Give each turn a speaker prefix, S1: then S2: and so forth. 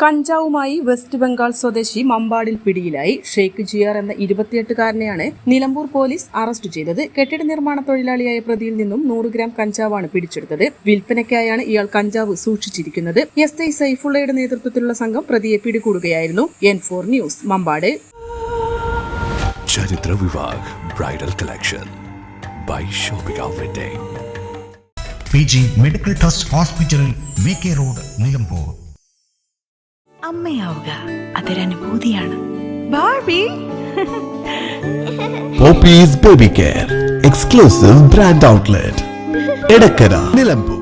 S1: കഞ്ചാവുമായി വെസ്റ്റ് ബംഗാൾ സ്വദേശി മമ്പാടിൽ പിടിയിലായി. ഷെയ്ഖ് ജിയാർ എന്ന ഇരുപത്തിയെട്ടുകാരനെയാണ് നിലമ്പൂർ പോലീസ് അറസ്റ്റ് ചെയ്തത്. കെട്ടിട നിർമ്മാണ തൊഴിലാളിയായ പ്രതിയിൽ നിന്നും നൂറ് ഗ്രാം കഞ്ചാവാണ് പിടിച്ചെടുത്തത്. വിൽപ്പനയ്ക്കായാണ് ഇയാൾ കഞ്ചാവ് സൂക്ഷിച്ചിരിക്കുന്നത്. എസ് ഐ സൈഫുള്ളയുടെ നേതൃത്വത്തിലുള്ള സംഘം പ്രതിയെ പിടികൂടുകയായിരുന്നു. N four news Mambad.
S2: Charithra Vivah bridal collection. Buy shopping
S3: P G medical trust hospital V K road Nilambur.
S4: അമ്മയാവുക. അതൊരനുഭൂതിയാണ് Barbie
S2: Poppies baby care exclusive brand outlet Edakkara Nilambur.